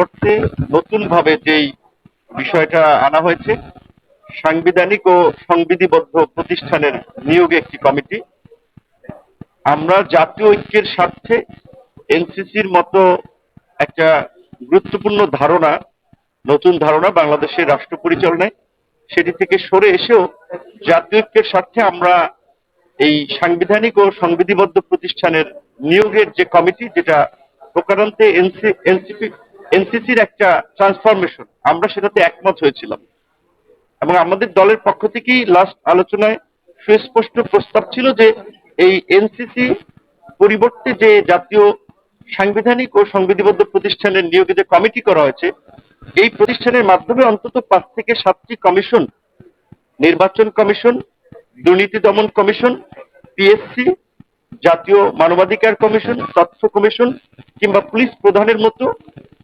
করতে নতুন ভাবে যেই বিষয়টা আনা হয়েছে, সাংবিধানিক ও সংবিধিবদ্ধ প্রতিষ্ঠানের নিয়োগে একটি কমিটি। আমরা জাতীয় ঐক্যের স্বার্থে এনসিসির মতো একটা গুরুত্বপূর্ণ ধারণা, নতুন ধারণা বাংলাদেশের রাষ্ট্র পরিচালনায়, সেটি থেকে সরে এসেও জাতীয় ঐক্যের স্বার্থে আমরা এই সাংবিধানিক ও সংবিধিবদ্ধ প্রতিষ্ঠানের নিয়োগের যে কমিটি, যেটা প্রকারান্তে এনসিপি এনসিসির একটা ট্রান্সফরমেশন আমরা সেটাতে একমত হয়েছিলাম। এবং আমাদের দলের পক্ষ থেকেই লাস্ট আলোচনায় সুস্পষ্ট প্রস্তাব ছিল যে এই এনসিসি পরিবর্তে যে জাতীয় সাংবিধানিক ও সংবিধিবদ্ধ প্রতিষ্ঠানের নিয়োগে যে কমিটি করা হয়েছে, এই প্রতিষ্ঠানের মাধ্যমে অন্তত পাঁচ থেকে সাতটি কমিশন নির্বাচন কমিশন দুর্নীতি দমন কমিশন পিএসসি জাতীয় মানবাধিকার কমিশন তথ্য কমিশন কিংবা পুলিশ প্রধানের মতো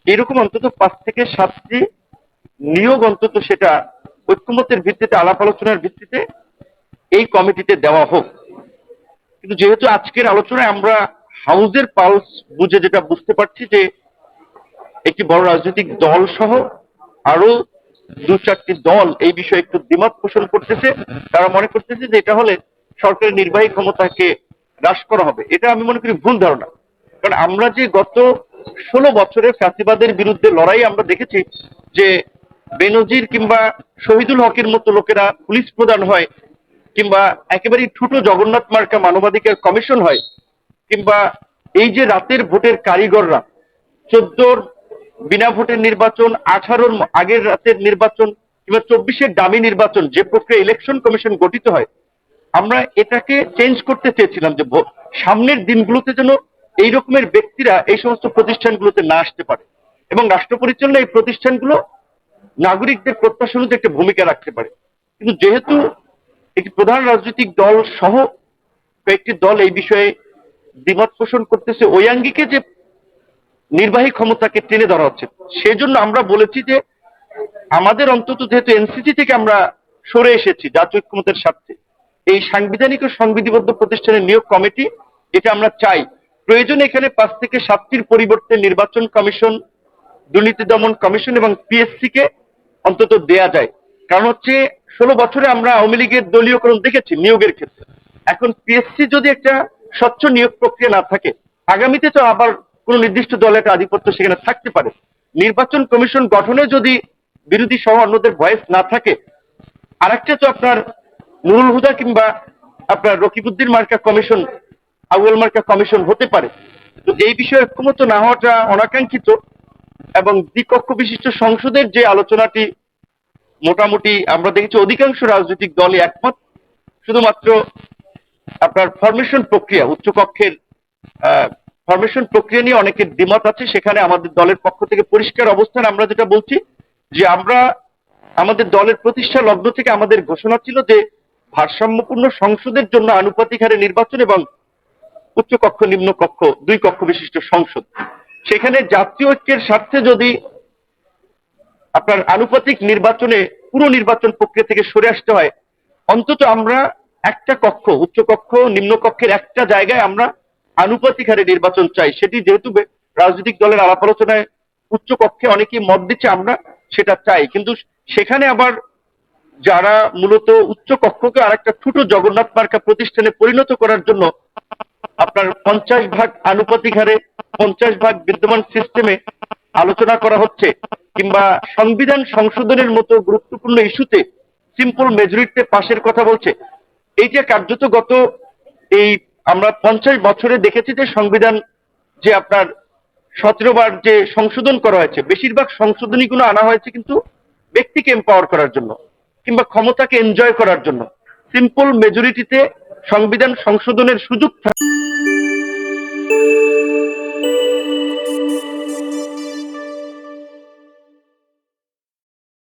এরকম অন্তত পাঁচ থেকে সাতটি নিয়োগ অন্তত সেটা ঐক্যমতের ভিত্তিতে, আলাপ আলোচনার ভিত্তিতে এই কমিটিতে দেওয়া হোক। কিন্তু যেহেতু আজকের আলোচনায় আমরা হাউজের পালস বুঝে যেটা বুঝতে পারছি যে একটি বড় রাজনৈতিক দল সহ আরও দু চারটি দল এই বিষয়ে একটু দ্বিমত পোষণ করতেছে। তারা মনে করতেছে যে এটা হলে সরকারের নির্বাহী ক্ষমতাকে হ্রাস করা হবে। এটা আমি মনে করি ভুল ধারণা। কারণ আমরা যে গত ষোলো বছরে ফ্যাসিবাদের বিরুদ্ধে লড়াই আমরা দেখেছি যে বেনজির কিংবা শহীদুল হকের মতো লোকেরা পুলিশ প্রধান হয়, কিংবা একেবারে ঠুটো জগন্নাথ মার্কা মানবাধিকার কমিশন হয়, কিংবা এই যে রাতের ভোটের কারিগররা, চোদ্দোর বিনা ভোটের নির্বাচন, আঠারোর আগের রাতের নির্বাচন, কিংবা চব্বিশের দামি নির্বাচন যে প্রক্রিয়া ইলেকশন কমিশন গঠিত হয়, আমরা এটাকে চেঞ্জ করতে চেয়েছিলাম যে সামনের দিনগুলোতে যেন এই রকমের ব্যক্তিরা এই সমস্ত প্রতিষ্ঠানগুলোতে না আসতে পারে। এবং রাষ্ট্র পরিচালনা এই প্রতিষ্ঠানগুলো নাগরিকদের প্রত্যাশা অনুযায়ী একটা ভূমিকা রাখতে পারে। কিন্তু যেহেতু একটি প্রধান রাজনৈতিক দল সহ কয়েকটি দল এই বিষয়ে দ্বিমত পোষণ করতেছে ওই আঙ্গিকে যে নির্বাহী ক্ষমতাকে টেনে ধরা হচ্ছে, সেজন্য আমরা বলেছি যে আমাদের অন্তত যেহেতু এনসিসি থেকে আমরা সরে এসেছি জাতীয় ঐক্যমতের স্বার্থে, এই সাংবিধানিক ও সংবিধিবদ্ধ প্রতিষ্ঠানের নিয়োগ কমিটি, এটা আমরা চাই। প্রয়োজন এখানে পাঁচ থেকে সাতটির পরিবর্তে নির্বাচন কমিশন, দুর্নীতি দমন কমিশন এবং পিএসসি কে অন্তত দেয়া যায়। কারণ হচ্ছে, ষোলো বছরে আমরা আওয়ামী লীগের দলীয়করণ দেখেছি নিয়োগের ক্ষেত্রে। এখন পিএসসি যদি একটা স্বচ্ছ নিয়োগ প্রক্রিয়া না থাকে, আগামীতে তো আবার কোন নির্দিষ্ট দলের একটা আধিপত্য সেখানে থাকতে পারে। নির্বাচন কমিশন গঠনে যদি বিরোধী সহ অন্যদের ভয়েস না থাকে, আরেকটা তো আপনার নুরুল হুদা কিংবা আপনার রকিবুদ্দিন মার্কা কমিশন আউয়াল মার্কা কমিশন হতে পারে। তো এই বিষয়ে ঐক্যমত না হওয়াটা অনাকাঙ্ক্ষিত এবং দ্বিকক্ষ বিশিষ্ট সংসদের যে আলোচনাটি মোটামুটি আমরা দেখেছি অধিকাংশ রাজনৈতিক দলই একমত। শুধুমাত্র আপনার ফরমেশন প্রক্রিয়া, উচ্চকক্ষের ফরমেশন প্রক্রিয়া নিয়ে অনেকের দ্বিমত আছে। সেখানে আমাদের দলের পক্ষ থেকে পরিষ্কার অবস্থান আমরা যেটা বলছি, যে আমরা আমাদের দলের প্রতিষ্ঠা লগ্ন থেকে আমাদের ঘোষণা ছিল যে ভারসাম্যপূর্ণ সংসদের জন্য আনুপাতিক হারে নির্বাচন এবং উচ্চ কক্ষ নিম্ন কক্ষ, দুই কক্ষ বিশিষ্ট সংসদ। সেখানে জাতীয় ঐক্যের স্বার্থে যদি আপনার আনুপাতিক নির্বাচনে পুরো নির্বাচন প্রক্রিয়া থেকে সরে আসতে হয়, অন্তত আমরা একটা কক্ষ উচ্চ কক্ষ নিম্ন কক্ষের একটা জায়গায় আমরা আনুপাতিক হারে নির্বাচন চাই। সেটি যেহেতু রাজনৈতিক দলের আলাপ আলোচনায় উচ্চ কক্ষে অনেকেই মত দিচ্ছে, আমরা সেটা চাই। কিন্তু সেখানে আবার যারা মূলত উচ্চ কক্ষকে আরেকটা ছোট জগন্নাথ মার্কা প্রতিষ্ঠানে পরিণত করার জন্য আপনার পঞ্চাশ ভাগ আনুপাতিক হারে, পঞ্চাশ ভাগ বিদ্যমান সিস্টেমে আলোচনা করা হচ্ছে, কিংবা সংবিধান সংশোধনের মতো গুরুত্বপূর্ণ ইস্যুতে সিম্পল মেজরিটিতে পাশের কথা বলছে। এই যে কার্যত গত এই আমরা পঞ্চাশ বছরে দেখেছি যে সংবিধান যে আপনার সতেরো বার যে সংশোধন করা হয়েছে, বেশিরভাগ সংশোধনীগুলো আনা হয়েছে কিন্তু ব্যক্তিকে এম্পাওয়ার করার জন্য, কিংবা ক্ষমতাকে এনজয় করার জন্য। সিম্পল মেজরিটিতে সংবিধান সংশোধনের সুযোগ থাকে